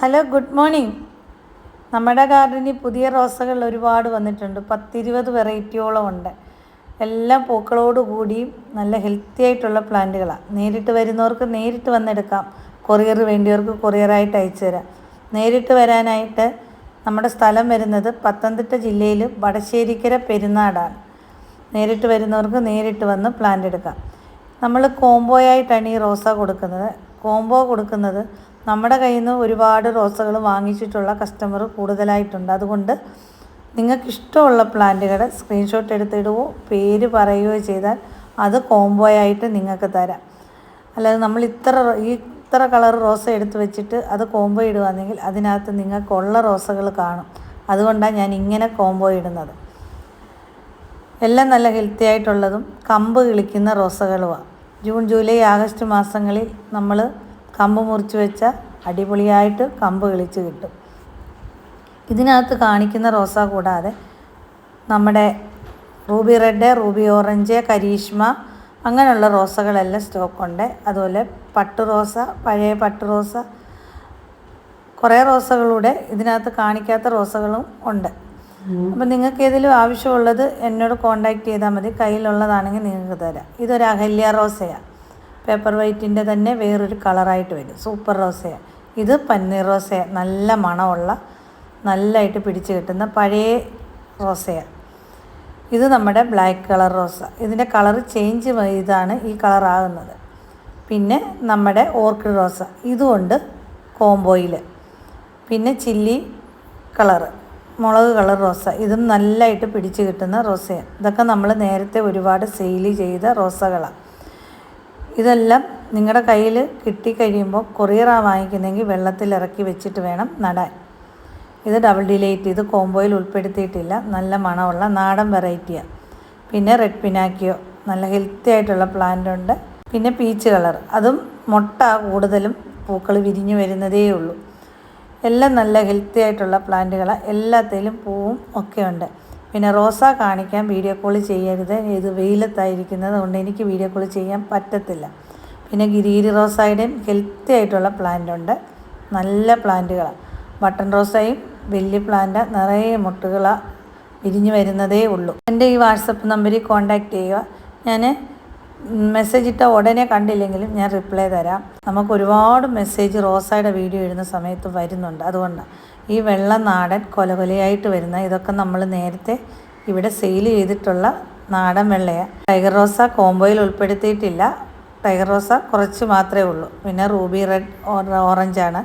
Hello good morning. നമ്മുടെ ഗാർഡനിൽ പുതിയ റോസകൾ ഒരുപാട് വന്നിട്ടുണ്ട്. പത്തിരുപത് വെറൈറ്റിയോളം ഉണ്ട്. എല്ലാം പൂക്കളോട് കൂടിയും നല്ല ഹെൽത്തി ആയിട്ടുള്ള പ്ലാന്റുകളാണ് നേരിട്ട് വരുന്നവർക്ക് നേരിട്ട് വന്നെടുക്കാം. കൊറിയർ വേണ്ടിയവർക്ക് കൊറിയറായിട്ട് അയച്ചു തരാം. നേരിട്ട് വരാനായിട്ട് നമ്മുടെ സ്ഥലം വരുന്നത് പത്തനംതിട്ട ജില്ലയിൽ വടശ്ശേരിക്കര പെരുന്നാടാണ്. നേരിട്ട് വരുന്നവർക്ക് നേരിട്ട് വന്ന് പ്ലാന്റ് എടുക്കാം. നമ്മൾ കോംബോയായിട്ടാണ് ഈ റോസ കൊടുക്കുന്നത്. കോംബോ കൊടുക്കുന്നത് നമ്മുടെ കയ്യിൽ നിന്ന് ഒരുപാട് റോസകൾ വാങ്ങിച്ചിട്ടുള്ള കസ്റ്റമർ കൂടുതലായിട്ടുണ്ട്. അതുകൊണ്ട് നിങ്ങൾക്ക് ഇഷ്ടമുള്ള പ്ലാന്റുകളുടെ സ്ക്രീൻഷോട്ട് എടുത്തിടുവോ പേര് പറയുകയോ ചെയ്താൽ അത് കോംബോ ആയിട്ട് നിങ്ങൾക്ക് തരാം. അല്ലാതെ നമ്മൾ ഇത്ര ഈ ഇത്ര കളർ റോസ എടുത്ത് വെച്ചിട്ട് അത് കോംബോ ഇടുകയാണെങ്കിൽ അതിനകത്ത് നിങ്ങൾക്കുള്ള റോസകൾ കാണും. അതുകൊണ്ടാണ് ഞാൻ ഇങ്ങനെ കോംബോ ഇടുന്നത്. എല്ലാം നല്ല ഹെൽത്തി ആയിട്ടുള്ളതും കമ്പ് കിളിക്കുന്ന റോസകളുമാണ്. ജൂൺ ജൂലൈ ആഗസ്റ്റ് മാസങ്ങളിൽ നമ്മൾ കമ്പ് മുറിച്ച് വെച്ച അടിപൊളിയായിട്ട് കമ്പ് കിളിച്ച് കിട്ടും. ഇതിനകത്ത് കാണിക്കുന്ന റോസ കൂടാതെ നമ്മുടെ ruby red ruby orange Karishma അങ്ങനെയുള്ള റോസകളെല്ലാം സ്റ്റോക്കുണ്ട്. അതുപോലെ പട്ടു റോസ പഴയ പട്ടു റോസ കുറേ റോസകളുടെ ഇതിനകത്ത് കാണിക്കാത്ത റോസകളും ഉണ്ട്. അപ്പം നിങ്ങൾക്ക് ഏതെങ്കിലും ആവശ്യമുള്ളത് എന്നോട് കോണ്ടാക്ട് ചെയ്താൽ മതി. കയ്യിലുള്ളതാണെങ്കിൽ നിങ്ങൾക്ക് തരാം. ഇതൊരു അഹല്യ റോസയാണ് പേപ്പർ വൈറ്റിന്റെ തന്നെ വേറൊരു കളറായിട്ട് വരും. സൂപ്പർ റോസയാണ് ഇത് പന്നീർ റോസയാണ് നല്ല മണമുള്ള നല്ലതായിട്ട് പിടിച്ച് കിട്ടുന്ന പഴയ റോസയാണ് ഇത് നമ്മുടെ ബ്ലാക്ക് കളർ റോസ. ഇതിന്റെ കളർ ചേഞ്ച് ചെയ്താണ് ഈ കളറാകുന്നത് പിന്നെ നമ്മുടെ ഓർക്കിഡ് റോസ. ഇതുകൊണ്ട് കോംബോയിൽ പിന്നെ ചില്ലി കളറ് മുളക് കളർ റോസ. ഇതും നല്ലതായിട്ട് പിടിച്ച് കിട്ടുന്ന റോസയാണ്. ഇതൊക്കെ നമ്മൾ നേരത്തെ ഒരുപാട് സെയിൽ ചെയ്ത റോസകളാണ് ഇതെല്ലാം നിങ്ങളുടെ കയ്യിൽ കിട്ടിക്കഴിയുമ്പോൾ കൊറിയറാണ് വാങ്ങിക്കുന്നെങ്കിൽ വെള്ളത്തിൽ ഇറക്കി വെച്ചിട്ട് വേണം നടാൻ. ഇത് ഡബിൾ ഡിലേറ്റ് ഇത് കോംബോയിൽ ഉൾപ്പെടുത്തിയിട്ടില്ല. നല്ല മണമുള്ള നാടൻ വെറൈറ്റിയാണ് പിന്നെ റെഡ് പിനാക്കിയോ നല്ല ഹെൽത്തി ആയിട്ടുള്ള പ്ലാന്റ് ഉണ്ട്. പിന്നെ പീച്ച് കളർ. അതും മുട്ട കൂടുതലും പൂക്കൾ വിരിഞ്ഞു വരുന്നതേ ഉള്ളൂ. എല്ലാം നല്ല ഹെൽത്തി ആയിട്ടുള്ള പ്ലാന്റുകളാണ് എല്ലാത്തിലും പൂവും ഒക്കെ ഉണ്ട്. പിന്നെ റോസ കാണിക്കാൻ വീഡിയോ കോൾ ചെയ്യരുത്. ഇത് വെയിലത്തായിരിക്കുന്നത് കൊണ്ട് എനിക്ക് വീഡിയോ കോൾ ചെയ്യാൻ പറ്റത്തില്ല. പിന്നെ ഗിരീരി റോസായുടെയും ഹെൽത്തി ആയിട്ടുള്ള പ്ലാന്റ് ഉണ്ട്. നല്ല പ്ലാന്റുകളാണ് ബട്ടൺ റോസയും വലിയ പ്ലാന്റ് നിറയെ മുട്ടുകളാണ് വിരിഞ്ഞു വരുന്നതേ ഉള്ളൂ. എന്റെ ഈ വാട്സപ്പ് നമ്പറിൽ കോൺടാക്റ്റ് ചെയ്യുക. ഞാൻ മെസ്സേജ് ഇട്ട ഉടനെ കണ്ടില്ലെങ്കിലും ഞാൻ റിപ്ലൈ തരാം. നമുക്ക് ഒരുപാട് മെസ്സേജ് റോസായുടെ വീഡിയോ ഇടുന്ന സമയത്ത് വരുന്നുണ്ട്. അതുകൊണ്ട് ഈ വെള്ള നാടൻ കൊലകൊലയായിട്ട് വരുന്ന ഇതൊക്കെ നമ്മൾ നേരത്തെ ഇവിടെ സെയിൽ ചെയ്തിട്ടുള്ള നാടൻ വെള്ളയാണ് ടൈഗർ റോസ കോംബോയിൽ ഉൾപ്പെടുത്തിയിട്ടില്ല. ടൈഗർ റോസ കുറച്ച് മാത്രമേ ഉള്ളൂ. പിന്നെ റൂബി റെഡ് ഓറഞ്ചാണ്